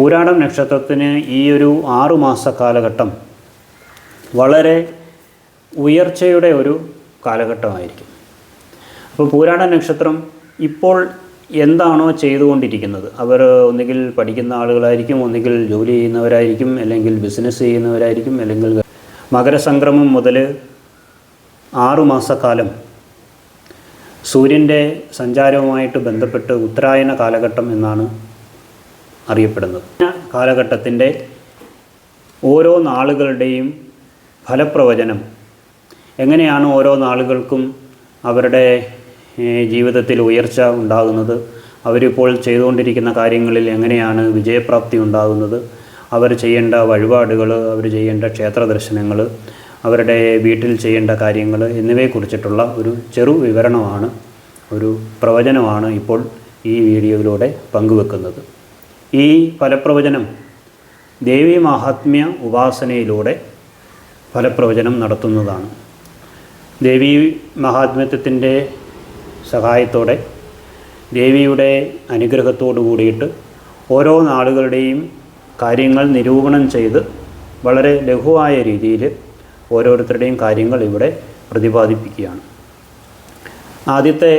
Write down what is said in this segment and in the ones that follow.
പൂരാടം നക്ഷത്രത്തിന് ഈ ഒരു ആറുമാസ കാലഘട്ടം വളരെ ഉയർച്ചയുടെ ഒരു കാലഘട്ടമായിരിക്കും. അപ്പോൾ പൂരാട നക്ഷത്രം ഇപ്പോൾ എന്താണോ ചെയ്തുകൊണ്ടിരിക്കുന്നത്? അവർ ഒന്നുകിൽ പഠിക്കുന്ന ആളുകളായിരിക്കും ഒന്നുകിൽ ജോലി ചെയ്യുന്നവരായിരിക്കും അല്ലെങ്കിൽ ബിസിനസ് ചെയ്യുന്നവരായിരിക്കും അല്ലെങ്കിൽ മകരസംക്രമം മുതൽ ആറുമാസക്കാലം സൂര്യന്റെ സഞ്ചാരവുമായിട്ട് ബന്ധപ്പെട്ട് ഉത്തരായന കാലഘട്ടം എന്നാണ് അറിയപ്പെടുന്നത്. കാലഘട്ടത്തിന്റെ ഓരോ നാളുകളുടെയും ഫലപ്രവചനം എങ്ങനെയാണ് ഓരോ നാളുകൾക്കും അവരുടെ ജീവിതത്തിൽ ഉയർച്ച ഉണ്ടാകുന്നത്? അവരിപ്പോൾ ചെയ്തുകൊണ്ടിരിക്കുന്ന കാര്യങ്ങളിൽ എങ്ങനെയാണ് വിജയപ്രാപ്തി ഉണ്ടാകുന്നത്? അവർ ചെയ്യേണ്ട വഴിപാടുകൾ അവർ ചെയ്യേണ്ട ക്ഷേത്ര ദർശനങ്ങൾ അവരുടെ വീട്ടിൽ ചെയ്യേണ്ട കാര്യങ്ങൾ എന്നിവയെക്കുറിച്ചിട്ടുള്ള ഒരു ചെറു വിവരണമാണ് ഒരു പ്രവചനമാണ് ഇപ്പോൾ ഈ വീഡിയോയിലൂടെ പങ്കുവെക്കുന്നത്. ഈ ഫലപ്രവചനം ദേവി മാഹാത്മ്യ ഉപാസനയിലൂടെ ഫലപ്രവചനം നടത്തുന്നതാണ്. ദേവി മഹാത്മ്യത്വത്തിന്റെ സഹായത്തോടെ ദേവിയുടെ അനുഗ്രഹത്തോടു കൂടിയിട്ട് ഓരോ നാളുകളുടെയും കാര്യങ്ങൾ നിരൂപണം ചെയ്ത് വളരെ ലഘുവായ രീതിയിൽ ഓരോരുത്തരുടെയും കാര്യങ്ങൾ ഇവിടെ പ്രതിപാദിപ്പിക്കുകയാണ്. ആദ്യത്തെ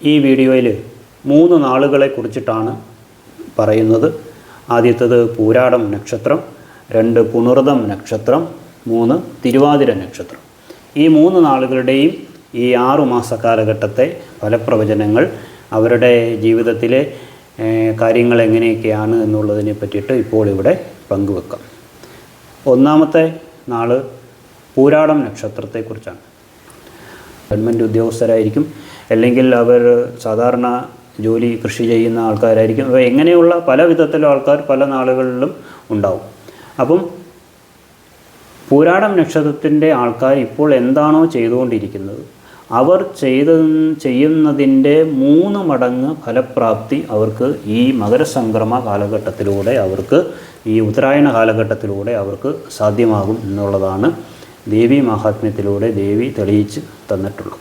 ഈ വീഡിയോയിൽ മൂന്ന് നാളുകളെ കുറിച്ചിട്ടാണ് പറയുന്നത്. ആദ്യത്തത് പൂരാടം നക്ഷത്രം രണ്ട് പുണർദം നക്ഷത്രം മൂന്ന് തിരുവാതിര നക്ഷത്രം. ഈ മൂന്ന് നാളുകളുടെയും ഈ ആറുമാസ കാലഘട്ടത്തെ ഫലപ്രവചനങ്ങൾ അവരുടെ ജീവിതത്തിലെ കാര്യങ്ങൾ എങ്ങനെയൊക്കെയാണ് എന്നുള്ളതിനെ പറ്റിയിട്ട് ഇപ്പോൾ ഇവിടെ പങ്കുവെക്കാം. ഒന്നാമത്തെ നാൾ പൂരാടം നക്ഷത്രത്തെക്കുറിച്ചാണ്. ഗവൺമെന്റ് ഉദ്യോഗസ്ഥരായിരിക്കും. അല്ലെങ്കിൽ അവർ സാധാരണ ജോലി കൃഷി ചെയ്യുന്ന ആൾക്കാരായിരിക്കും. അപ്പോൾ എങ്ങനെയുള്ള പല വിധത്തിലും ആൾക്കാർ പല നാളുകളിലും ഉണ്ടാവും. അപ്പം പൂരാടം നക്ഷത്രത്തിന്റെ ആൾക്കാർ ഇപ്പോൾ എന്താണോ ചെയ്തുകൊണ്ടിരിക്കുന്നത്. അവർ ചെയ്ത ചെയ്യുന്നതിന്റെ മൂന്ന് മടങ്ങ് ഫലപ്രാപ്തി അവർക്ക് ഈ മകരസംക്രമ കാലഘട്ടത്തിലൂടെ അവർക്ക് ഈ ഉത്തരായണ കാലഘട്ടത്തിലൂടെ അവർക്ക് സാധ്യമാകും എന്നുള്ളതാണ് ദേവി മഹാത്മ്യത്തിലൂടെ ദേവി തെളിയിച്ച് തന്നിട്ടുള്ളത്.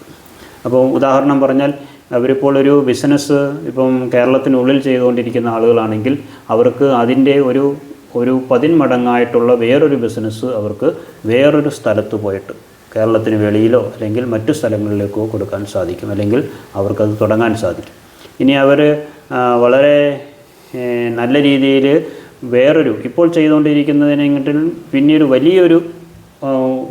അപ്പോൾ ഉദാഹരണം പറഞ്ഞാൽ അവരിപ്പോൾ ഒരു ബിസിനസ് ഇപ്പം കേരളത്തിനുള്ളിൽ ചെയ്തുകൊണ്ടിരിക്കുന്ന ആളുകളാണെങ്കിൽ അവർക്ക് അതിന്റെ ഒരു ഒരു പതിന്മടങ്ങായിട്ടുള്ള വേറൊരു ബിസിനസ് അവർക്ക് വേറൊരു സ്ഥലത്ത് പോയിട്ട് കേരളത്തിന് വെളിയിലോ അല്ലെങ്കിൽ മറ്റു സ്ഥലങ്ങളിലേക്കോ കൊടുക്കാൻ സാധിക്കും. അല്ലെങ്കിൽ അവർക്കത് തുടങ്ങാൻ സാധിക്കും. ഇനി അവർ വളരെ നല്ല രീതിയിൽ വേറൊരു ഇപ്പോൾ ചെയ്തുകൊണ്ടിരിക്കുന്നതിനെങ്കിലും പിന്നീട് വലിയൊരു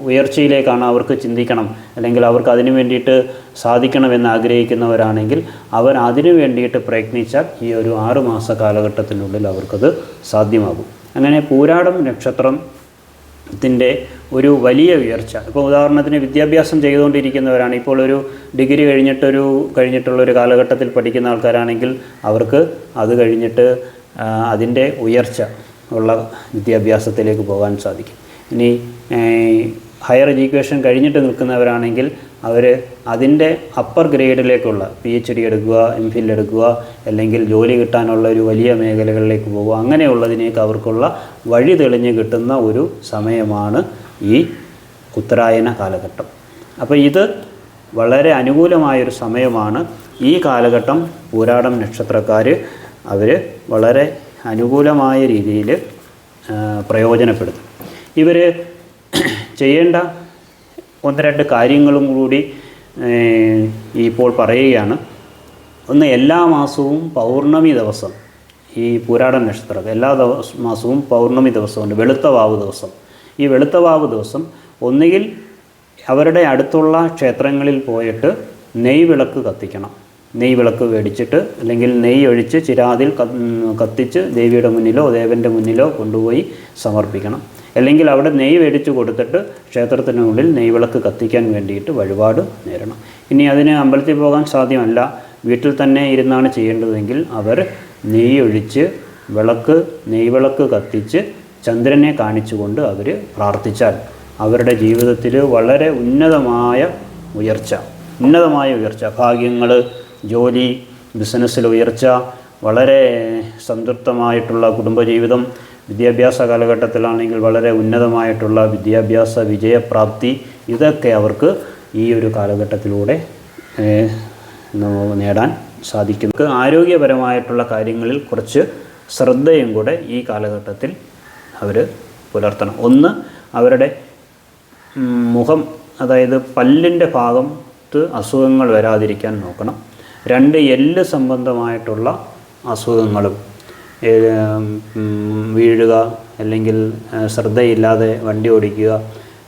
ഉയർച്ചയിലേക്കാണ് അവർക്ക് ചിന്തിക്കണം. അല്ലെങ്കിൽ അവർക്ക് അതിനു വേണ്ടിയിട്ട് സാധിക്കണമെന്ന് ആഗ്രഹിക്കുന്നവരാണെങ്കിൽ അവർ അതിനു വേണ്ടിയിട്ട് പ്രയത്നിച്ചാൽ ഈ ഒരു ആറുമാസ കാലഘട്ടത്തിനുള്ളിൽ അവർക്കത് സാധ്യമാകും. അങ്ങനെ പൂരാടം നക്ഷത്രം ത്തിന്റെ ഒരു വലിയ ഉയർച്ച. ഇപ്പോൾ ഉദാഹരണത്തിന് വിദ്യാഭ്യാസം ചെയ്തുകൊണ്ടിരിക്കുന്നവരാണ്. ഇപ്പോൾ ഒരു ഡിഗ്രി കഴിഞ്ഞിട്ടൊരു കഴിഞ്ഞിട്ടുള്ള ഒരു കാലഘട്ടത്തിൽ പഠിക്കുന്ന ആൾക്കാരാണെങ്കിൽ അവർക്ക് അത് കഴിഞ്ഞിട്ട് അതിന്റെ ഉയർച്ച ഉള്ള വിദ്യാഭ്യാസത്തിലേക്ക് പോകാൻ സാധിക്കും. ഇനി ഹയർ എഡ്യൂക്കേഷൻ കഴിഞ്ഞിട്ട് നിൽക്കുന്നവരാണെങ്കിൽ അവർ അതിന്റെ അപ്പർ ഗ്രേഡിലേക്കുള്ള പി എച്ച് ഡി എടുക്കുക എം ഫിൽ എടുക്കുക അല്ലെങ്കിൽ ജോലി കിട്ടാനുള്ള ഒരു വലിയ മേഖലകളിലേക്ക് പോകുക അങ്ങനെയുള്ളതിനേക്ക് അവർക്കുള്ള വഴി തെളിഞ്ഞ് കിട്ടുന്ന ഒരു സമയമാണ് ഈ ഉത്തരായന കാലഘട്ടം. അപ്പോൾ ഇത് വളരെ അനുകൂലമായൊരു സമയമാണ്. ഈ കാലഘട്ടം പൂരാടം നക്ഷത്രക്കാർ അവർ വളരെ അനുകൂലമായ രീതിയിൽ പ്രയോജനപ്പെടുത്തും. ഇവർ ചെയ്യേണ്ട ഒന്ന് രണ്ട് കാര്യങ്ങളും കൂടി ഇപ്പോൾ പറയുകയാണ്. ഒന്ന് എല്ലാ മാസവും പൗർണമി ദിവസം ഈ പൂരാട നക്ഷത്രം എല്ലാ മാസവും പൗർണമി ദിവസമുണ്ട് വെളുത്തവാവ് ദിവസം. ഈ വെളുത്തവാവ് ദിവസം ഒന്നുകിൽ അവരുടെ അടുത്തുള്ള ക്ഷേത്രങ്ങളിൽ പോയിട്ട് നെയ് വിളക്ക് കത്തിക്കണം. നെയ് വിളക്ക് മേടിച്ചിട്ട് അല്ലെങ്കിൽ നെയ് ഒഴിച്ച് ചിരാതിൽ കത്തിച്ച് ദേവിയുടെ മുന്നിലോ ദേവന്റെ മുന്നിലോ കൊണ്ടുപോയി സമർപ്പിക്കണം. അല്ലെങ്കിൽ അവിടെ നെയ്യ് മേടിച്ച് കൊടുത്തിട്ട് ക്ഷേത്രത്തിനുള്ളിൽ നെയ്യ് വിളക്ക് കത്തിക്കാൻ വേണ്ടിയിട്ട് വഴിപാട് നേരണം ഇനി അതിന് അമ്പലത്തിൽ പോകാൻ സാധ്യമല്ല. വീട്ടിൽ തന്നെ ഇരുന്നാണ് ചെയ്യേണ്ടതെങ്കിൽ അവർ നെയ്യ് ഒഴിച്ച് വിളക്ക് നെയ്യ് വിളക്ക് കത്തിച്ച് ചന്ദ്രനെ കാണിച്ചുകൊണ്ട് അവർ പ്രാർത്ഥിച്ചാൽ അവരുടെ ജീവിതത്തിൽ വളരെ ഉന്നതമായ ഉയർച്ച ഉന്നതമായ ഉയർച്ച ഭാഗ്യങ്ങൾ ജോലി ബിസിനസ്സിൽ ഉയർച്ച വളരെ സംതൃപ്തമായിട്ടുള്ള കുടുംബജീവിതം വിദ്യാഭ്യാസ കാലഘട്ടത്തിലാണെങ്കിൽ വളരെ ഉന്നതമായിട്ടുള്ള വിദ്യാഭ്യാസ വിജയപ്രാപ്തി ഇതൊക്കെ അവർക്ക് ഈ ഒരു കാലഘട്ടത്തിലൂടെ നേടാൻ സാധിക്കുന്നു ആരോഗ്യപരമായിട്ടുള്ള കാര്യങ്ങളിൽ കുറച്ച് ശ്രദ്ധയും കൂടെ ഈ കാലഘട്ടത്തിൽ അവർ പുലർത്തണം. ഒന്ന് അവരുടെ മുഖം അതായത് പല്ലിന്റെ ഭാഗത്ത് അസുഖങ്ങൾ വരാതിരിക്കാൻ നോക്കണം. രണ്ട് എല്ല് സംബന്ധമായിട്ടുള്ള അസുഖങ്ങളും. വീഴുക അല്ലെങ്കിൽ ശ്രദ്ധയില്ലാതെ വണ്ടി ഓടിക്കുക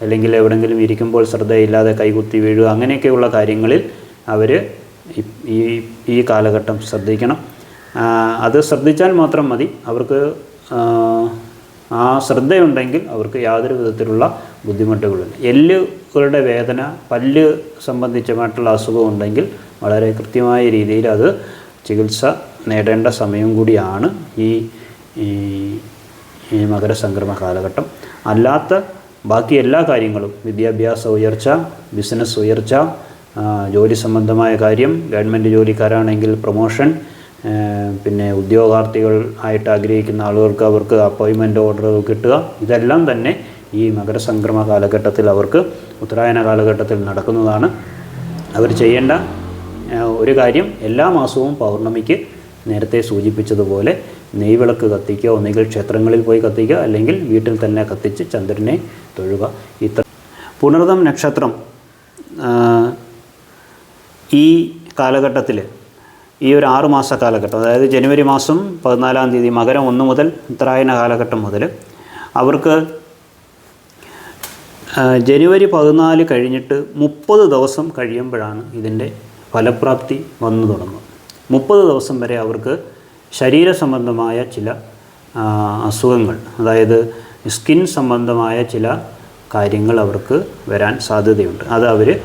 അല്ലെങ്കിൽ എവിടെങ്കിലും ഇരിക്കുമ്പോൾ ശ്രദ്ധയില്ലാതെ കൈകുത്തി വീഴുക അങ്ങനെയൊക്കെയുള്ള കാര്യങ്ങളിൽ അവർ ഈ ഈ കാലഘട്ടം ശ്രദ്ധിക്കണം. അത് ശ്രദ്ധിച്ചാൽ മാത്രം മതി. അവർക്ക് ആ ശ്രദ്ധയുണ്ടെങ്കിൽ അവർക്ക് യാതൊരു വിധത്തിലുള്ള ബുദ്ധിമുട്ടുകളില്ല എല്ലുകളുടെ വേദന പല്ല് സംബന്ധിച്ചമായിട്ടുള്ള അസുഖം ഉണ്ടെങ്കിൽ വളരെ കൃത്യമായ രീതിയിൽ അത് ചികിത്സ നേടേണ്ട സമയം കൂടിയാണ് ഈ ഈ മകരസംക്രമ കാലഘട്ടം. അല്ലാത്ത ബാക്കി എല്ലാ കാര്യങ്ങളും വിദ്യാഭ്യാസ ഉയർച്ച ബിസിനസ് ഉയർച്ച ജോലി സംബന്ധമായ കാര്യം ഗവൺമെന്റ് ജോലിക്കാരാണെങ്കിൽ പ്രൊമോഷൻ പിന്നെ ഉദ്യോഗാർത്ഥികൾ ആയിട്ട് ആഗ്രഹിക്കുന്ന ആളുകൾക്ക് അവർക്ക് അപ്പോയിൻമെന്റ് ഓർഡറുകൾ കിട്ടുക ഇതെല്ലാം തന്നെ ഈ മകരസംക്രമ കാലഘട്ടത്തിൽ അവർക്ക് ഉത്തരായന കാലഘട്ടത്തിൽ നടക്കുന്നതാണ്. അവർ ചെയ്യേണ്ട ഒരു കാര്യം എല്ലാ മാസവും പൗർണമിക്ക് നേരത്തെ സൂചിപ്പിച്ചതുപോലെ നെയ്വിളക്ക് കത്തിക്കുക ഒന്നുകിൽ ക്ഷേത്രങ്ങളിൽ പോയി കത്തിക്കുക അല്ലെങ്കിൽ വീട്ടിൽ തന്നെ കത്തിച്ച് ചന്ദ്രനെ തൊഴുക. ഇത്ര. പുണർതം നക്ഷത്രം ഈ കാലഘട്ടത്തിൽ ഈ ഒരു ആറ് മാസ കാലഘട്ടം അതായത് ജനുവരി മാസം പതിനാലാം തീയതി മകരം ഒന്ന് മുതൽ ഉത്തരായന കാലഘട്ടം മുതൽ അവർക്ക് ജനുവരി പതിനാല് കഴിഞ്ഞിട്ട് മുപ്പത് ദിവസം കഴിയുമ്പോഴാണ് ഇതിന്റെ ഫലപ്രാപ്തി വന്നു തുടങ്ങുന്നത്. മുപ്പത് ദിവസം വരെ അവർക്ക് ശരീര സംബന്ധമായ ചില അസുഖങ്ങൾ അതായത് സ്കിൻ സംബന്ധമായ ചില കാര്യങ്ങൾ അവർക്ക് വരാൻ സാധ്യതയുണ്ട്. അത് അവർ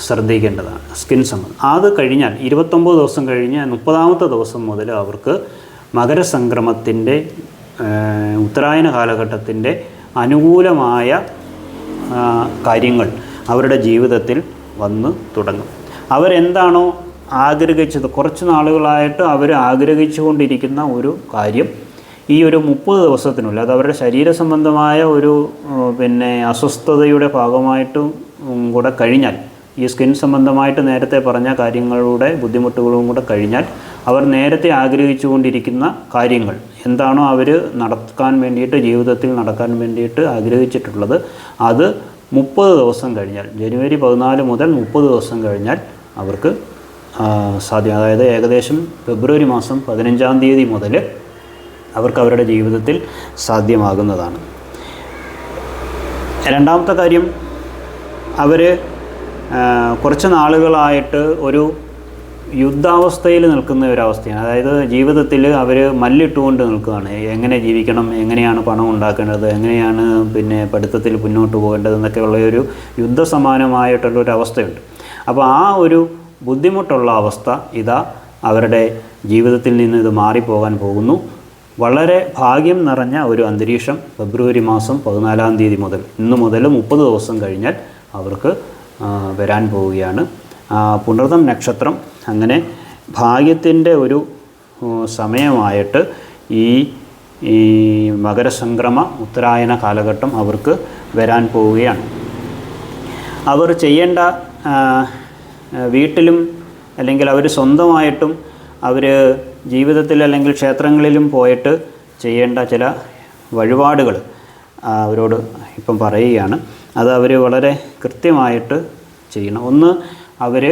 ശ്രദ്ധിക്കേണ്ടതാണ് സ്കിൻ സംബന്ധം. അത് കഴിഞ്ഞാൽ ഇരുപത്തൊമ്പത് ദിവസം കഴിഞ്ഞ് മുപ്പതാമത്തെ ദിവസം മുതൽ അവർക്ക് മകരസംക്രമത്തിന്റെ ഉത്തരായന കാലഘട്ടത്തിന്റെ അനുകൂലമായ കാര്യങ്ങൾ അവരുടെ ജീവിതത്തിൽ വന്ന് തുടങ്ങും. അവരെന്താണോ ആഗ്രഹിച്ചത്. കുറച്ച് നാളുകളായിട്ട് അവർ ആഗ്രഹിച്ചുകൊണ്ടിരിക്കുന്ന ഒരു കാര്യം ഈ ഒരു മുപ്പത് ദിവസത്തിനുള്ളിൽ അത് അവരുടെ ശരീര സംബന്ധമായ ഒരു പിന്നെ അസ്വസ്ഥതയുടെ ഭാഗമായിട്ടും കൂടെ കഴിഞ്ഞാൽ ഈ സ്കിൻ സംബന്ധമായിട്ട് നേരത്തെ പറഞ്ഞ കാര്യങ്ങളുടെ ബുദ്ധിമുട്ടുകളും കൂടെ കഴിഞ്ഞാൽ അവർ നേരത്തെ ആഗ്രഹിച്ചുകൊണ്ടിരിക്കുന്ന കാര്യങ്ങൾ എന്താണോ അവർ നടക്കാൻ വേണ്ടിയിട്ട് ജീവിതത്തിൽ നടക്കാൻ വേണ്ടിയിട്ട് ആഗ്രഹിച്ചിട്ടുള്ളത് അത് മുപ്പത് ദിവസം കഴിഞ്ഞാൽ ജനുവരി പതിനാല് മുതൽ മുപ്പത് ദിവസം കഴിഞ്ഞാൽ അവർക്ക് സാധ്യം അതായത് ഏകദേശം ഫെബ്രുവരി മാസം പതിനഞ്ചാം തീയതി മുതൽ അവർക്ക് അവരുടെ ജീവിതത്തിൽ സാധ്യമാകുന്നതാണ്. രണ്ടാമത്തെ കാര്യം അവർ കുറച്ച് നാളുകളായിട്ട് ഒരു യുദ്ധാവസ്ഥയിൽ നിൽക്കുന്ന ഒരവസ്ഥയാണ് അതായത് ജീവിതത്തിൽ അവർ മല്ലിട്ടുകൊണ്ട് നിൽക്കുകയാണ്. എങ്ങനെ ജീവിക്കണം എങ്ങനെയാണ് പണം ഉണ്ടാക്കേണ്ടത് എങ്ങനെയാണ് പിന്നെ പഠിത്തത്തിൽ മുന്നോട്ട് പോകേണ്ടത് എന്നൊക്കെയുള്ള ഒരു യുദ്ധസമാനമായിട്ടുള്ള ഒരു അവസ്ഥയുണ്ട്. അപ്പോൾ ആ ഒരു ബുദ്ധിമുട്ടുള്ള അവസ്ഥ ഇതാ അവരുടെ ജീവിതത്തിൽ നിന്ന് ഇത് മാറിപ്പോകാൻ പോകുന്നു. വളരെ ഭാഗ്യം നിറഞ്ഞ ഒരു അന്തരീക്ഷം ഫെബ്രുവരി മാസം പതിനാലാം തീയതി മുതൽ ഇന്ന് മുതൽ മുപ്പത് ദിവസം കഴിഞ്ഞാൽ അവർക്ക് വരാൻ പോവുകയാണ്. പുണർതം നക്ഷത്രം അങ്ങനെ ഭാഗ്യത്തിന്റെ ഒരു സമയമായിട്ട് ഈ ഈ മകരസംക്രമ ഉത്തരായന കാലഘട്ടം അവർക്ക് വരാൻ പോവുകയാണ്. അവർ ചെയ്യേണ്ട വീട്ടിലും അല്ലെങ്കിൽ അവർ സ്വന്തമായിട്ടും അവർ ജീവിതത്തിൽ അല്ലെങ്കിൽ ക്ഷേത്രങ്ങളിലും പോയിട്ട് ചെയ്യേണ്ട ചില വഴിപാടുകൾ അവരോട് ഇപ്പം പറയുകയാണ്. അത് അവർ വളരെ കൃത്യമായിട്ട് ചെയ്യണം. ഒന്ന് അവർ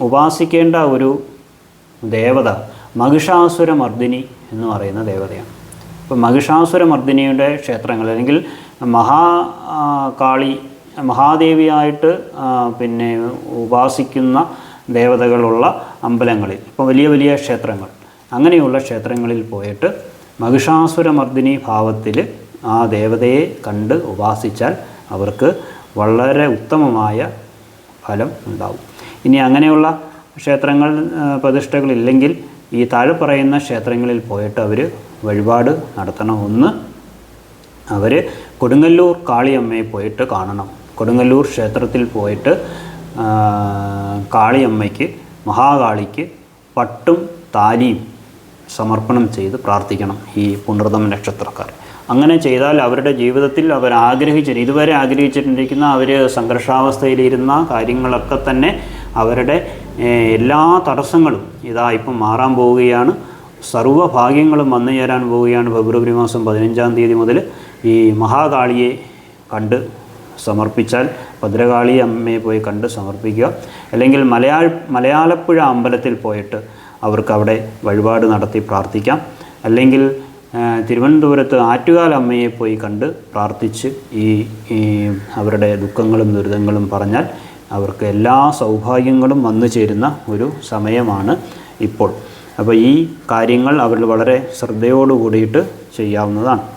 ഉപാസിക്കേണ്ട ഒരു ദേവത മഹിഷാസുരമർദ്ദിനി എന്ന് പറയുന്ന ദേവതയാണ്. ഇപ്പം മഹിഷാസുരമർദ്ദിനിയുടെ ക്ഷേത്രങ്ങൾ അല്ലെങ്കിൽ മഹാ ആ, കാളി മഹാദേവിയായിട്ട് പിന്നെ ഉപാസിക്കുന്ന ദേവതകളുള്ള അമ്പലങ്ങളിൽ ഇപ്പോൾ വലിയ വലിയ ക്ഷേത്രങ്ങൾ. അങ്ങനെയുള്ള ക്ഷേത്രങ്ങളിൽ പോയിട്ട് മഹിഷാസുരമർദ്ദിനി ഭാവത്തിൽ ആ ദേവതയെ കണ്ട് ഉപാസിച്ചാൽ അവർക്ക് വളരെ ഉത്തമമായ ഫലം ഉണ്ടാവും. ഇനി അങ്ങനെയുള്ള ക്ഷേത്രങ്ങൾ പ്രതിഷ്ഠകളില്ലെങ്കിൽ ഈ താഴെ പറയുന്ന ക്ഷേത്രങ്ങളിൽ പോയിട്ട് അവർ വഴിപാട് നടത്തണം. ഒന്ന് അവർ കൊടുങ്ങല്ലൂർ കാളിയമ്മയെ പോയിട്ട് കാണണം. കൊടുങ്ങല്ലൂർ ക്ഷേത്രത്തിൽ പോയിട്ട് കാളിയമ്മയ്ക്ക് മഹാകാളിക്ക് പട്ടും താലിയും സമർപ്പണം ചെയ്ത് പ്രാർത്ഥിക്കണം ഈ പുണർതം നക്ഷത്രക്കാർ. അങ്ങനെ ചെയ്താൽ അവരുടെ ജീവിതത്തിൽ അവർ ആഗ്രഹിച്ച ഇതുവരെ ആഗ്രഹിച്ചിട്ടിരിക്കുന്ന അവർ സംഘർഷാവസ്ഥയിലിരുന്ന കാര്യങ്ങളൊക്കെ തന്നെ അവരുടെ എല്ലാ തടസ്സങ്ങളും ഇതാ ഇപ്പം മാറാൻ പോവുകയാണ്. സർവഭാഗ്യങ്ങളും വന്നു ചേരാൻ പോവുകയാണ് ഫെബ്രുവരി മാസം പതിനഞ്ചാം തീയതി മുതൽ ഈ മഹാകാളിയെ കണ്ട് സമർപ്പിച്ചാൽ ഭദ്രകാളി അമ്മയെ പോയി കണ്ട് സമർപ്പിക്കുക. അല്ലെങ്കിൽ മലയാള മലയാളപ്പുഴ അമ്പലത്തിൽ പോയിട്ട് അവർക്ക് അവിടെ വഴിപാട് നടത്തി പ്രാർത്ഥിക്കാം. അല്ലെങ്കിൽ തിരുവനന്തപുരത്ത് ആറ്റുകാൽ അമ്മയെ പോയി കണ്ട് പ്രാർത്ഥിച്ച് ഈ അവരുടെ ദുഃഖങ്ങളും ദുരിതങ്ങളും പറഞ്ഞാൽ അവർക്ക് എല്ലാ സൗഭാഗ്യങ്ങളും വന്നു ചേരുന്ന ഒരു സമയമാണ് ഇപ്പോൾ. അപ്പോൾ ഈ കാര്യങ്ങൾ അവർ വളരെ ശ്രദ്ധയോടു കൂടിയിട്ട് ചെയ്യാവുന്നതാണ്.